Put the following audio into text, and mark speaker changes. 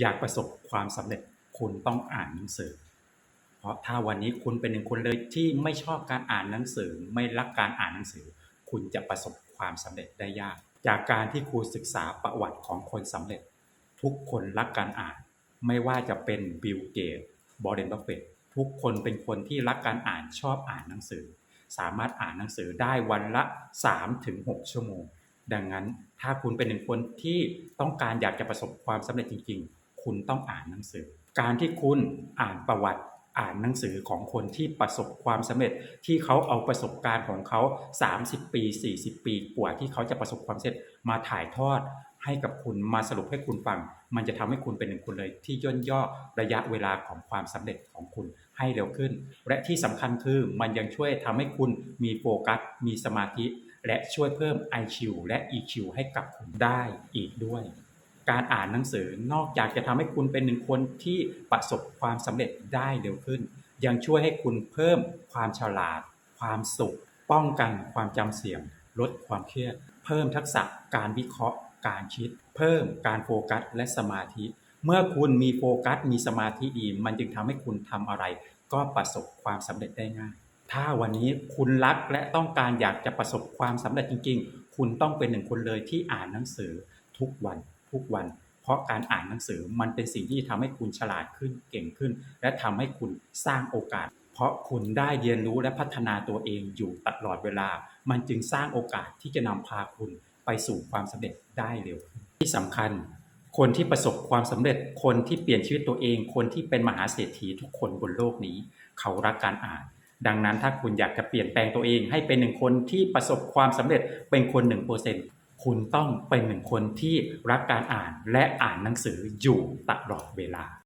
Speaker 1: อยากประสบความสำเร็จคุณต้องอ่านหนังสือ เพราะถ้าวันนี้คุณเป็นหนึ่งคนเลยที่ไม่ชอบการอ่านหนังสือ ไม่รักการอ่านหนังสือ คุณจะประสบความสำเร็จได้ยาก จากการที่ครูศึกษาประวัติของคนสำเร็จ ทุกคนรักการอ่าน ไม่ว่าจะเป็นบิลเกตบอเรนบัฟเฟตทุกคนเป็นคนที่รักการอ่านชอบอ่านหนังสือ สามารถอ่านหนังสือได้วันละ 3-6 ชั่วโมง ดังนั้นถ้าคุณเป็นหนึ่งคนที่ต้องการอยากจะประสบความสำเร็จจริงๆ คุณต้องอ่านหนังสือ การที่คุณอ่านประวัติอ่านหนังสือของคนที่ประสบความสำเร็จที่เขาเอาประสบการณ์ของเขา 30 ปี 40 ปีกว่าที่เขาจะประสบความสำเร็จมาถ่ายทอดให้กับคุณมาสรุปให้คุณฟัง มันจะทำให้คุณเป็นหนึ่งคนเลยที่ย่นย่อระยะเวลาของความสำเร็จของคุณให้เร็วขึ้น และที่สำคัญคือมันยังช่วยทำให้คุณมีโฟกัส มีสมาธิ และช่วยเพิ่ม IQ และ EQ ให้กับคุณได้อีกด้วย การอ่านหนังสือนอกจากจะทำให้คุณเป็นหนึ่งคนที่ประสบความสำเร็จได้เร็วขึ้น ยังช่วยให้คุณเพิ่มความฉลาด ความสุข ป้องกันความจำเสื่อมลดความเครียด เพิ่มทักษะการวิเคราะห์ การคิด เพิ่มการโฟกัสและสมาธิ เมื่อคุณมีโฟกัสมีสมาธิดี มันจึงทำให้คุณทำอะไร ก็ประสบความสำเร็จได้ง่าย ถ้าวันนี้คุณรักและต้องการอยากจะประสบความสำเร็จจริง ๆ คุณต้องเป็นหนึ่งคนเลยที่อ่านหนังสือทุกวัน ทุกวัน เพราะการอ่านหนังสือมันเป็นสิ่งที่ทำให้คุณฉลาดขึ้นเก่งขึ้น และทำให้คุณสร้างโอกาส เพราะคุณได้เรียนรู้และพัฒนาตัวเองอยู่ตลอดเวลา มันจึงสร้างโอกาสที่จะนำพาคุณไปสู่ความสำเร็จได้เร็วที่สำคัญ คนที่ประสบความสำเร็จคนที่เปลี่ยนชีวิตตัวเอง คนที่เป็นมหาเศรษฐีทุกคนบนโลกนี้ เขารักการอ่านดังนั้นถ้าคุณอยากจะเปลี่ยนแปลงตัวเองให้เป็นหนึ่งคนที่ประสบความสำเร็จเป็นคนหนึ่งเปอร์เซ็นต คุณต้องเป็นหนึ่งคนที่รักการอ่านและอ่านหนังสืออยู่ตลอดเวลา